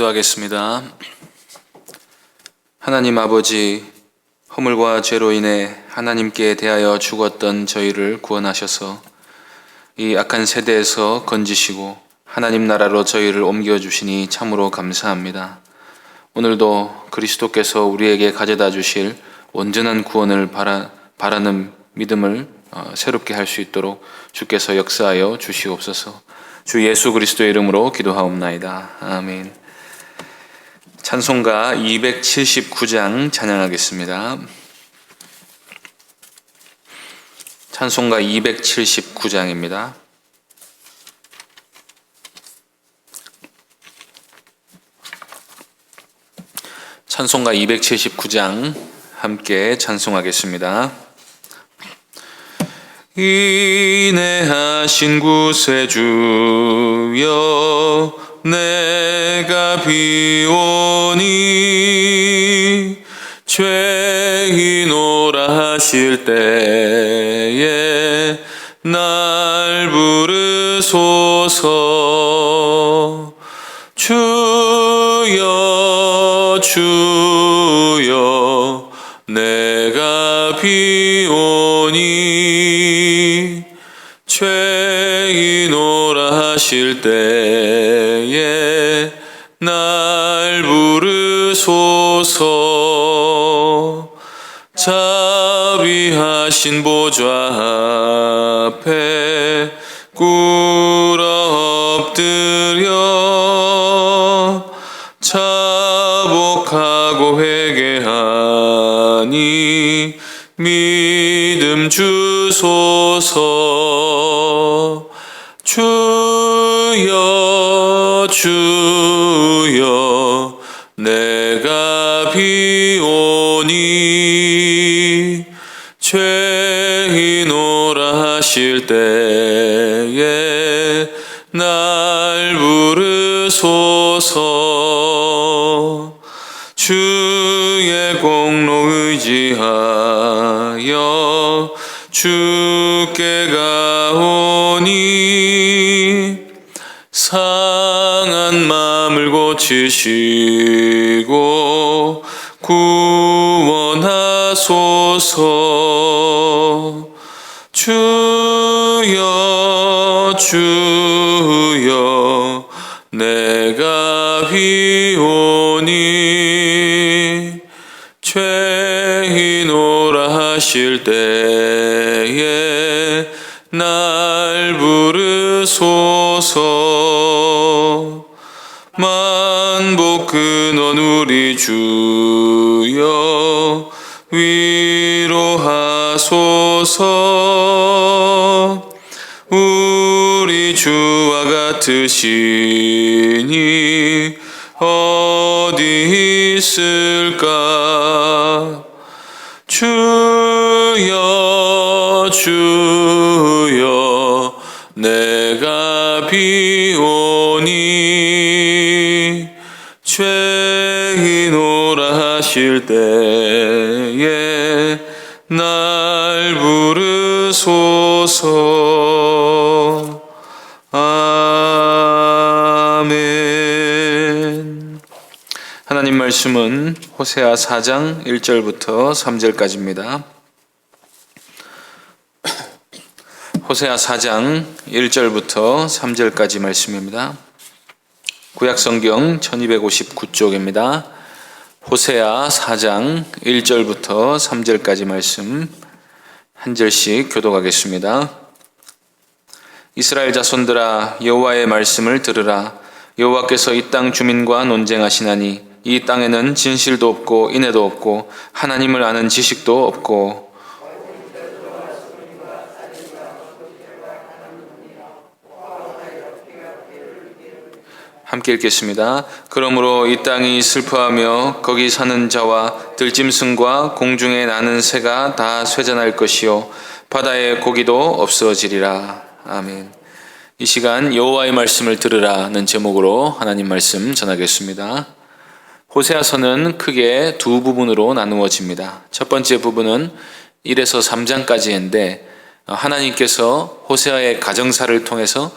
기도하겠습니다. 하나님 아버지, 허물과 죄로 인해 하나님께 대하여 죽었던 저희를 구원하셔서 이 악한 세대에서 건지시고 하나님 나라로 저희를 옮겨주시니 참으로 감사합니다. 오늘도 그리스도께서 우리에게 가져다 주실 온전한 구원을 바라, 바라는 믿음을 어, 새롭게 할 수 있도록 주께서 역사하여 주시옵소서. 주 예수 그리스도의 이름으로 기도하옵나이다. 아멘. 찬송가 279장 찬양하겠습니다. 찬송가 279장입니다. 찬송가 279장 함께 찬송하겠습니다. 인내하신 구세주여 내가 비오니 죄인 오라 하실 때에 날 부르소서. 주여 주여 내가 비오니 죄인 오라 하실 때에 소서. 자비하신 보좌 앞에 꿇어 엎드 주의 공로 의지하여 주께 가오니 상한 마음을 고치시고 구원하소서. 주여 주 하실 때에 날 부르소서. 만복 근원 우리 주여 위로하소서. 우리 주와 같으시니 어디 있을 비오니 죄인오라 하실 때에 날 부르소서 아멘 하나님 말씀은 호세아 4장 1절부터 3절까지입니다. 호세아 4장 1절부터 3절까지 말씀입니다. 구약 성경 1259쪽입니다. 호세아 4장 1절부터 3절까지 말씀 한 절씩 교독하겠습니다. 이스라엘 자손들아 여호와의 말씀을 들으라 여호와께서 이 땅 주민과 논쟁하시나니 이 땅에는 진실도 없고 인애도 없고 하나님을 아는 지식도 없고 함께 읽겠습니다. 그러므로 이 땅이 슬퍼하며 거기 사는 자와 들짐승과 공중에 나는 새가 다 쇠잔할 것이요 바다의 고기도 없어지리라. 아멘. 이 시간 여호와의 말씀을 들으라는 제목으로 하나님 말씀 전하겠습니다. 호세아서는 크게 두 부분으로 나누어집니다. 첫 번째 부분은 1에서 3장까지인데 하나님께서 호세아의 가정사를 통해서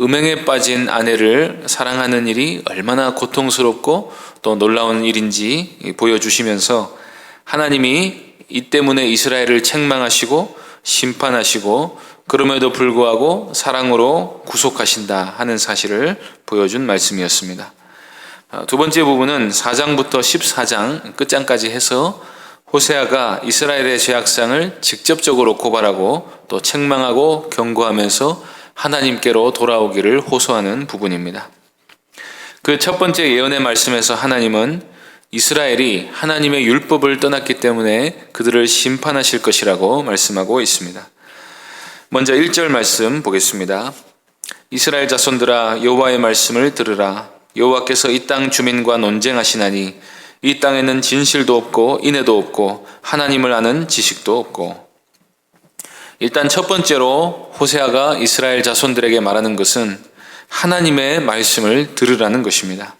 음행에 빠진 아내를 사랑하는 일이 얼마나 고통스럽고 또 놀라운 일인지 보여주시면서 하나님이 이 때문에 이스라엘을 책망하시고 심판하시고 그럼에도 불구하고 사랑으로 구속하신다 하는 사실을 보여준 말씀이었습니다. 아, 두 번째 부분은 4장부터 14장 끝장까지 해서 호세아가 이스라엘의 죄악상을 직접적으로 고발하고 또 책망하고 경고하면서 하나님께로 돌아오기를 호소하는 부분입니다. 그 첫 번째 예언의 말씀에서 하나님은 이스라엘이 하나님의 율법을 떠났기 때문에 그들을 심판하실 것이라고 말씀하고 있습니다. 먼저 1절 말씀 보겠습니다. 이스라엘 자손들아 여호와의 말씀을 들으라 여호와께서 이 땅 주민과 논쟁하시나니 이 땅에는 진실도 없고 인애도 없고 하나님을 아는 지식도 없고 일단 첫 번째로 호세아가 이스라엘 자손들에게 말하는 것은 하나님의 말씀을 들으라는 것입니다.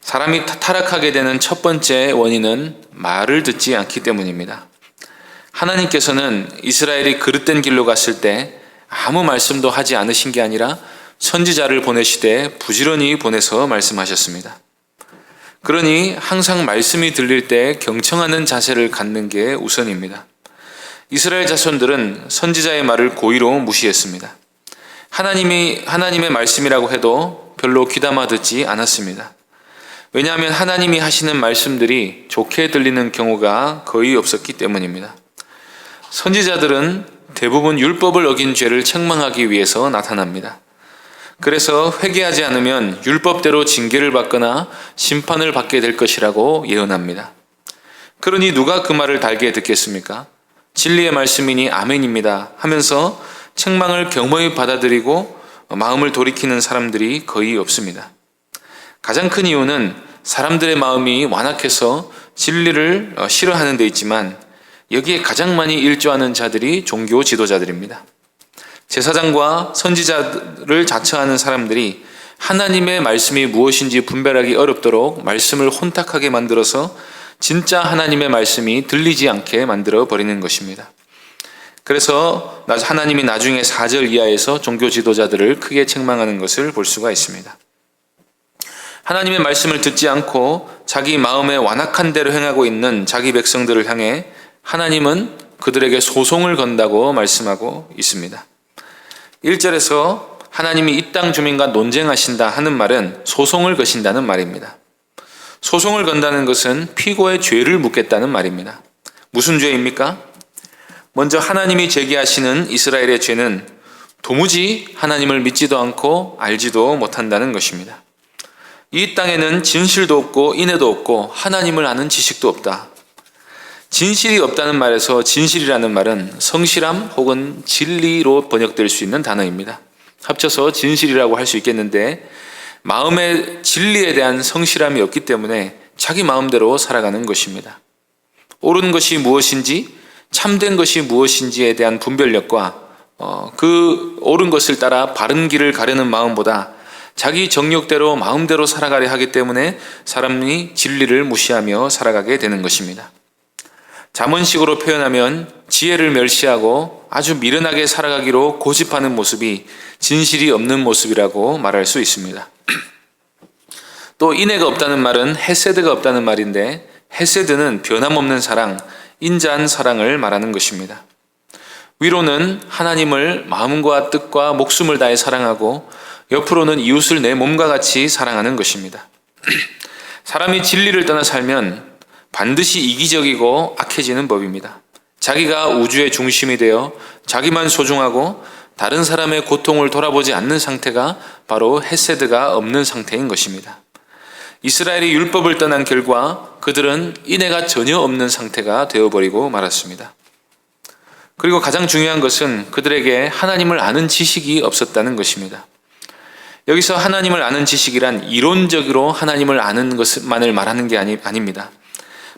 사람이 타락하게 되는 첫 번째 원인은 말을 듣지 않기 때문입니다. 하나님께서는 이스라엘이 그릇된 길로 갔을 때 아무 말씀도 하지 않으신 게 아니라 선지자를 보내시되 부지런히 보내서 말씀하셨습니다. 그러니 항상 말씀이 들릴 때 경청하는 자세를 갖는 게 우선입니다. 이스라엘 자손들은 선지자의 말을 고의로 무시했습니다. 하나님이 하나님의 말씀이라고 해도 별로 귀담아 듣지 않았습니다. 왜냐하면 하나님이 하시는 말씀들이 좋게 들리는 경우가 거의 없었기 때문입니다. 선지자들은 대부분 율법을 어긴 죄를 책망하기 위해서 나타납니다. 그래서 회개하지 않으면 율법대로 징계를 받거나 심판을 받게 될 것이라고 예언합니다. 그러니 누가 그 말을 달게 듣겠습니까? 진리의 말씀이니 아멘입니다 하면서 책망을 경험히 받아들이고 마음을 돌이키는 사람들이 거의 없습니다. 가장 큰 이유는 사람들의 마음이 완악해서 진리를 어, 싫어하는 데 있지만 여기에 가장 많이 일조하는 자들이 종교 지도자들입니다. 제사장과 선지자를 자처하는 사람들이 하나님의 말씀이 무엇인지 분별하기 어렵도록 말씀을 혼탁하게 만들어서 진짜 하나님의 말씀이 들리지 않게 만들어 버리는 것입니다. 그래서 하나님이 나중에 4절 이하에서 종교 지도자들을 크게 책망하는 것을 볼 수가 있습니다. 하나님의 말씀을 듣지 않고 자기 마음에 완악한 대로 행하고 있는 자기 백성들을 향해 하나님은 그들에게 소송을 건다고 말씀하고 있습니다. 1절에서 하나님이 이 땅 주민과 논쟁하신다 하는 말은 소송을 거신다는 말입니다. 소송을 건다는 것은 피고의 죄를 묻겠다는 말입니다. 무슨 죄입니까? 먼저 하나님이 제기하시는 이스라엘의 죄는 도무지 하나님을 믿지도 않고 알지도 못한다는 것입니다. 이 땅에는 진실도 없고 인애도 없고 하나님을 아는 지식도 없다. 진실이 없다는 말에서 진실이라는 말은 성실함 혹은 진리로 번역될 수 있는 단어입니다. 합쳐서 진실이라고 할 수 있겠는데 마음의 진리에 대한 성실함이 없기 때문에 자기 마음대로 살아가는 것입니다. 옳은 것이 무엇인지 참된 것이 무엇인지에 대한 분별력과 어, 그 옳은 것을 따라 바른 길을 가려는 마음보다 자기 정욕대로 마음대로 살아가려 하기 때문에 사람이 진리를 무시하며 살아가게 되는 것입니다. 자문식으로 표현하면 지혜를 멸시하고 아주 미련하게 살아가기로 고집하는 모습이 진실이 없는 모습이라고 말할 수 있습니다. 또 인애가 없다는 말은 헤세드가 없다는 말인데 헤세드는 변함없는 사랑, 인자한 사랑을 말하는 것입니다. 위로는 하나님을 마음과 뜻과 목숨을 다해 사랑하고 옆으로는 이웃을 내 몸과 같이 사랑하는 것입니다. 사람이 진리를 떠나 살면 반드시 이기적이고 악해지는 법입니다. 자기가 우주의 중심이 되어 자기만 소중하고 다른 사람의 고통을 돌아보지 않는 상태가 바로 헤세드가 없는 상태인 것입니다. 이스라엘이 율법을 떠난 결과 그들은 인애가 전혀 없는 상태가 되어버리고 말았습니다. 그리고 가장 중요한 것은 그들에게 하나님을 아는 지식이 없었다는 것입니다. 여기서 하나님을 아는 지식이란 이론적으로 하나님을 아는 것만을 말하는 게 아니, 아닙니다.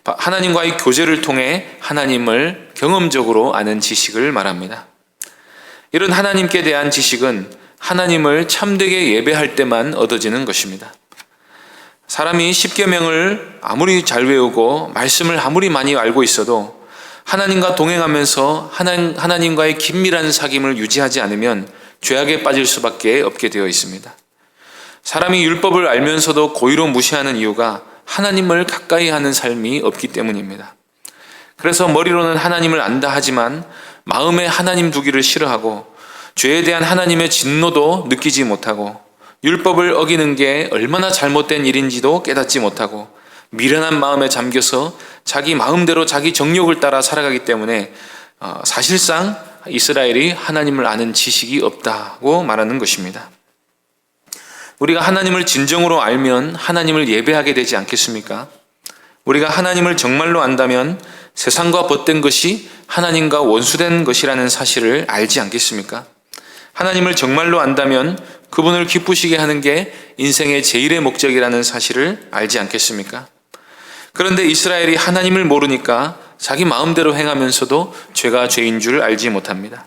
하나님과의 교제를 통해 하나님을 경험적으로 아는 지식을 말합니다. 이런 하나님께 대한 지식은 하나님을 참되게 예배할 때만 얻어지는 것입니다. 사람이 십계명을 아무리 잘 외우고 말씀을 아무리 많이 알고 있어도 하나님과 동행하면서 하나님, 하나님과의 긴밀한 사귐을 유지하지 않으면 죄악에 빠질 수밖에 없게 되어 있습니다. 사람이 율법을 알면서도 고의로 무시하는 이유가 하나님을 가까이 하는 삶이 없기 때문입니다. 그래서 머리로는 하나님을 안다 하지만 마음에 하나님 두기를 싫어하고 죄에 대한 하나님의 진노도 느끼지 못하고 율법을 어기는 게 얼마나 잘못된 일인지도 깨닫지 못하고 미련한 마음에 잠겨서 자기 마음대로 자기 정욕을 따라 살아가기 때문에 어, 사실상 이스라엘이 하나님을 아는 지식이 없다고 말하는 것입니다. 우리가 하나님을 진정으로 알면 하나님을 예배하게 되지 않겠습니까? 우리가 하나님을 정말로 안다면 세상과 벗된 것이 하나님과 원수된 것이라는 사실을 알지 않겠습니까? 하나님을 정말로 안다면 그분을 기쁘시게 하는 게 인생의 제일의 목적이라는 사실을 알지 않겠습니까? 그런데 이스라엘이 하나님을 모르니까 자기 마음대로 행하면서도 죄가 죄인 줄 알지 못합니다.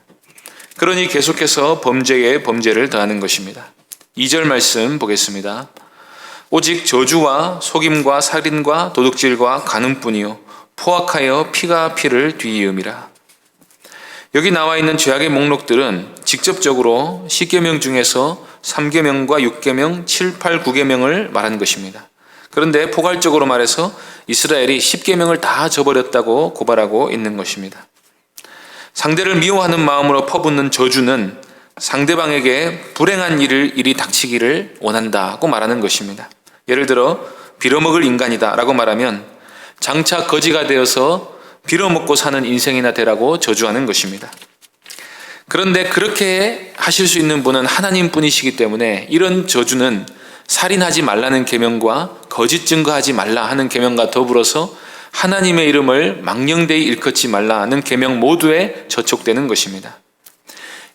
그러니 계속해서 범죄에 범죄를 더하는 것입니다. 2절 말씀 보겠습니다. 오직 저주와 속임과 살인과 도둑질과 간음뿐이요 포악하여 피가 피를 뒤이음이라. 여기 나와 있는 죄악의 목록들은 직접적으로 10계명 중에서 3계명과 6계명, 7, 8, 9계명을 말하는 것입니다. 그런데 포괄적으로 말해서 이스라엘이 10계명을 다 저버렸다고 고발하고 있는 것입니다. 상대를 미워하는 마음으로 퍼붓는 저주는 상대방에게 불행한 일을 일이 닥치기를 원한다고 말하는 것입니다. 예를 들어 빌어먹을 인간이다라고 말하면 장차 거지가 되어서 빌어먹고 사는 인생이나 되라고 저주하는 것입니다. 그런데 그렇게 하실 수 있는 분은 하나님 뿐이시기 때문에 이런 저주는 살인하지 말라는 계명과 거짓 증거하지 말라 하는 계명과 더불어서 하나님의 이름을 망령되이 일컫지 말라 하는 계명 모두에 저촉되는 것입니다.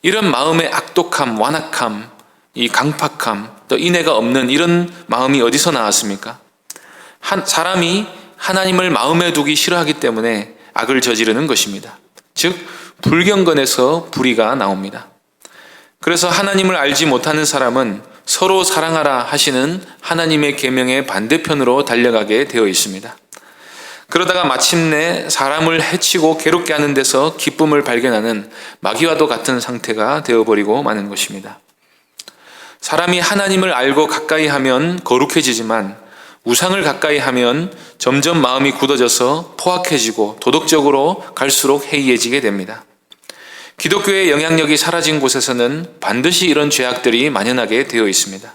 이런 마음의 악독함, 완악함, 이 강팍함, 또 인애가 없는 이런 마음이 어디서 나왔습니까? 한 사람이 하나님을 마음에 두기 싫어하기 때문에 악을 저지르는 것입니다. 즉 불경건에서 불의가 나옵니다. 그래서 하나님을 알지 못하는 사람은 서로 사랑하라 하시는 하나님의 계명의 반대편으로 달려가게 되어 있습니다. 그러다가 마침내 사람을 해치고 괴롭게 하는 데서 기쁨을 발견하는 마귀와도 같은 상태가 되어버리고 마는 것입니다. 사람이 하나님을 알고 가까이 하면 거룩해지지만 우상을 가까이 하면 점점 마음이 굳어져서 포악해지고 도덕적으로 갈수록 해이해지게 됩니다. 기독교의 영향력이 사라진 곳에서는 반드시 이런 죄악들이 만연하게 되어 있습니다.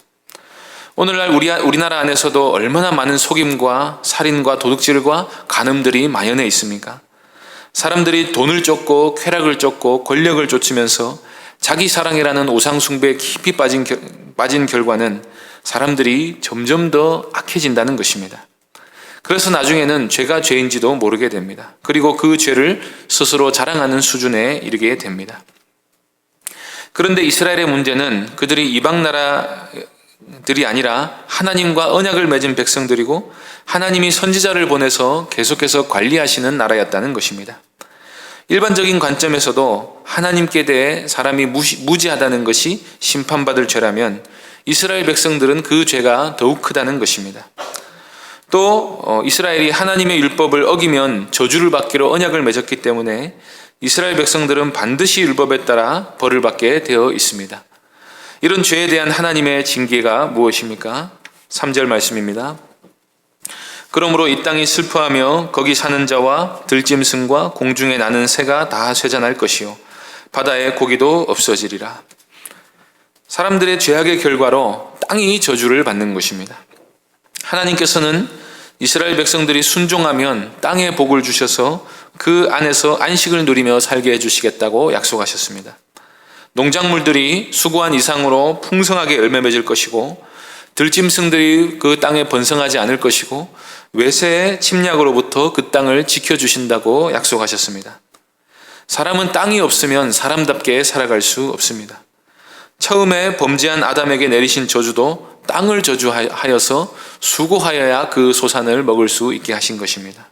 오늘날 우리, 우리나라 안에서도 얼마나 많은 속임과 살인과 도둑질과 간음들이 만연해 있습니까? 사람들이 돈을 쫓고 쾌락을 쫓고 권력을 쫓으면서 자기 사랑이라는 오상숭배에 깊이 빠진, 빠진 결과는 사람들이 점점 더 악해진다는 것입니다. 그래서 나중에는 죄가 죄인지도 모르게 됩니다. 그리고 그 죄를 스스로 자랑하는 수준에 이르게 됩니다. 그런데 이스라엘의 문제는 그들이 이방 나라 들이 아니라 하나님과 언약을 맺은 백성들이고 하나님이 선지자를 보내서 계속해서 관리하시는 나라였다는 것입니다. 일반적인 관점에서도 하나님께 대해 사람이 무시, 무지하다는 것이 심판받을 죄라면 이스라엘 백성들은 그 죄가 더욱 크다는 것입니다. 또 어, 이스라엘이 하나님의 율법을 어기면 저주를 받기로 언약을 맺었기 때문에 이스라엘 백성들은 반드시 율법에 따라 벌을 받게 되어 있습니다. 이런 죄에 대한 하나님의 징계가 무엇입니까? 3절 말씀입니다. 그러므로 이 땅이 슬퍼하며 거기 사는 자와 들짐승과 공중에 나는 새가 다 쇠잔할 것이요 바다의 고기도 없어지리라. 사람들의 죄악의 결과로 땅이 저주를 받는 것입니다. 하나님께서는 이스라엘 백성들이 순종하면 땅에 복을 주셔서 그 안에서 안식을 누리며 살게 해주시겠다고 약속하셨습니다. 농작물들이 수고한 이상으로 풍성하게 열매 맺을 것이고 들짐승들이 그 땅에 번성하지 않을 것이고 외세의 침략으로부터 그 땅을 지켜주신다고 약속하셨습니다. 사람은 땅이 없으면 사람답게 살아갈 수 없습니다. 처음에 범죄한 아담에게 내리신 저주도 땅을 저주하여서 수고하여야 그 소산을 먹을 수 있게 하신 것입니다.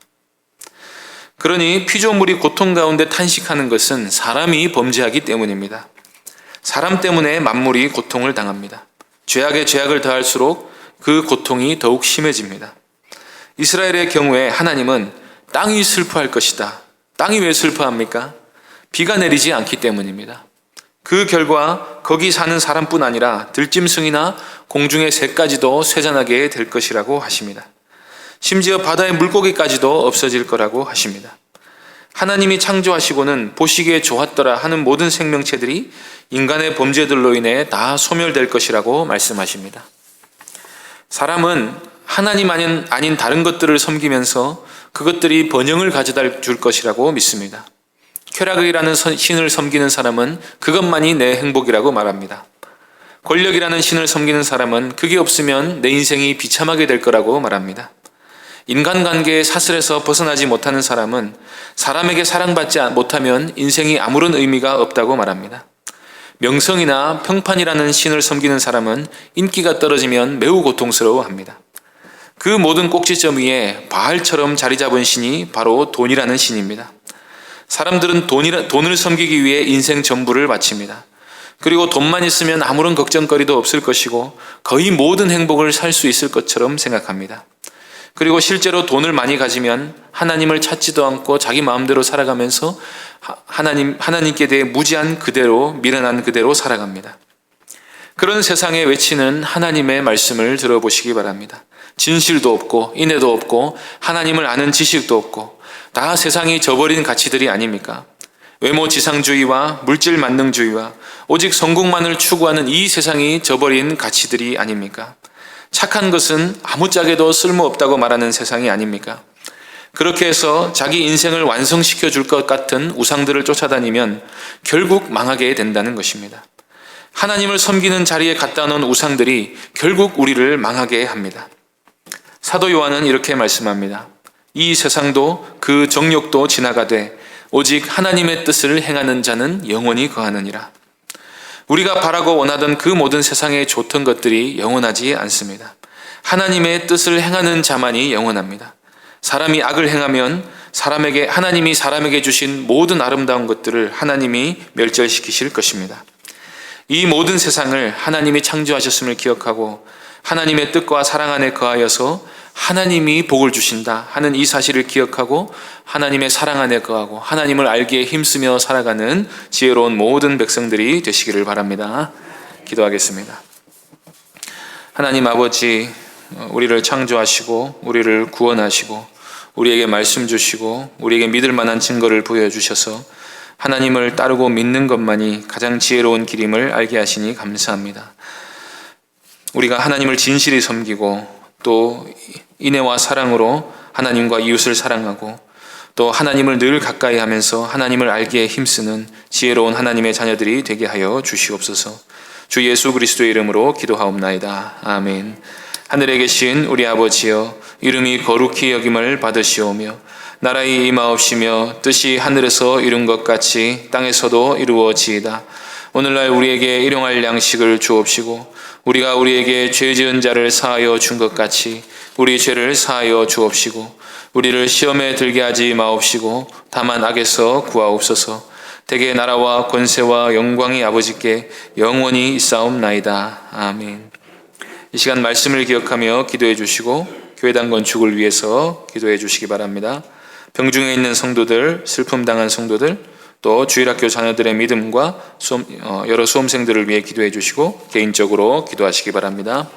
그러니 피조물이 고통 가운데 탄식하는 것은 사람이 범죄하기 때문입니다. 사람 때문에 만물이 고통을 당합니다. 죄악에 죄악을 더할수록 그 고통이 더욱 심해집니다. 이스라엘의 경우에 하나님은 땅이 슬퍼할 것이다. 땅이 왜 슬퍼합니까? 비가 내리지 않기 때문입니다. 그 결과 거기 사는 사람뿐 아니라 들짐승이나 공중의 새까지도 쇠잔하게 될 것이라고 하십니다. 심지어 바다의 물고기까지도 없어질 거라고 하십니다. 하나님이 창조하시고는 보시기에 좋았더라 하는 모든 생명체들이 인간의 범죄들로 인해 다 소멸될 것이라고 말씀하십니다. 사람은 하나님 아닌, 아닌 다른 것들을 섬기면서 그것들이 번영을 가져다 줄 것이라고 믿습니다. 쾌락이라는 선- 신을 섬기는 사람은 그것만이 내 행복이라고 말합니다. 권력이라는 신을 섬기는 사람은 그게 없으면 내 인생이 비참하게 될 거라고 말합니다. 인간관계의 사슬에서 벗어나지 못하는 사람은 사람에게 사랑받지 못하면 인생이 아무런 의미가 없다고 말합니다. 명성이나 평판이라는 신을 섬기는 사람은 인기가 떨어지면 매우 고통스러워합니다. 그 모든 꼭지점 위에 바알처럼 자리 잡은 신이 바로 돈이라는 신입니다. 사람들은 돈이, 돈을 섬기기 위해 인생 전부를 바칩니다. 그리고 돈만 있으면 아무런 걱정거리도 없을 것이고 거의 모든 행복을 살 수 있을 것처럼 생각합니다. 그리고 실제로 돈을 많이 가지면 하나님을 찾지도 않고 자기 마음대로 살아가면서 하- 하나님, 하나님께 대해 무지한 그대로, 미련한 그대로 살아갑니다. 그런 세상에 외치는 하나님의 말씀을 들어보시기 바랍니다. 진실도 없고, 인애도 없고, 하나님을 아는 지식도 없고, 다 세상이 저버린 가치들이 아닙니까? 외모 지상주의와 물질 만능주의와 오직 성공만을 추구하는 이 세상이 저버린 가치들이 아닙니까? 착한 것은 아무짝에도 쓸모없다고 말하는 세상이 아닙니까? 그렇게 해서 자기 인생을 완성시켜 줄 것 같은 우상들을 쫓아다니면 결국 망하게 된다는 것입니다. 하나님을 섬기는 자리에 갖다 놓은 우상들이 결국 우리를 망하게 합니다. 사도 요한은 이렇게 말씀합니다. 이 세상도 그 정욕도 지나가되 오직 하나님의 뜻을 행하는 자는 영원히 거하느니라. 우리가 바라고 원하던 그 모든 세상에 좋던 것들이 영원하지 않습니다. 하나님의 뜻을 행하는 자만이 영원합니다. 사람이 악을 행하면 사람에게 하나님이 사람에게 주신 모든 아름다운 것들을 하나님이 멸절시키실 것입니다. 이 모든 세상을 하나님이 창조하셨음을 기억하고 하나님의 뜻과 사랑 안에 거하여서 하나님이 복을 주신다 하는 이 사실을 기억하고 하나님의 사랑 안에 거하고 하나님을 알기에 힘쓰며 살아가는 지혜로운 모든 백성들이 되시기를 바랍니다. 기도하겠습니다. 하나님 아버지, 우리를 창조하시고 우리를 구원하시고 우리에게 말씀 주시고 우리에게 믿을 만한 증거를 보여주셔서 하나님을 따르고 믿는 것만이 가장 지혜로운 길임을 알게 하시니 감사합니다. 우리가 하나님을 진실히 섬기고 또 인애와 사랑으로 하나님과 이웃을 사랑하고 또 하나님을 늘 가까이 하면서 하나님을 알기에 힘쓰는 지혜로운 하나님의 자녀들이 되게 하여 주시옵소서. 주 예수 그리스도의 이름으로 기도하옵나이다. 아멘. 하늘에 계신 우리 아버지여 이름이 거룩히 여김을 받으시오며 나라의 임하옵시며 뜻이 하늘에서 이룬 것 같이 땅에서도 이루어지이다. 오늘날 우리에게 일용할 양식을 주옵시고 우리가 우리에게 죄 지은 자를 사하여 준 것 같이 우리 죄를 사하여 주옵시고 우리를 시험에 들게 하지 마옵시고 다만 악에서 구하옵소서. 대개 나라와 권세와 영광이 아버지께 영원히 있사옵나이다. 아멘. 이 시간 말씀을 기억하며 기도해 주시고 교회당 건축을 위해서 기도해 주시기 바랍니다. 병중에 있는 성도들 슬픔 당한 성도들 또 주일학교 자녀들의 믿음과 수험, 어, 여러 수험생들을 위해 기도해 주시고 개인적으로 기도하시기 바랍니다.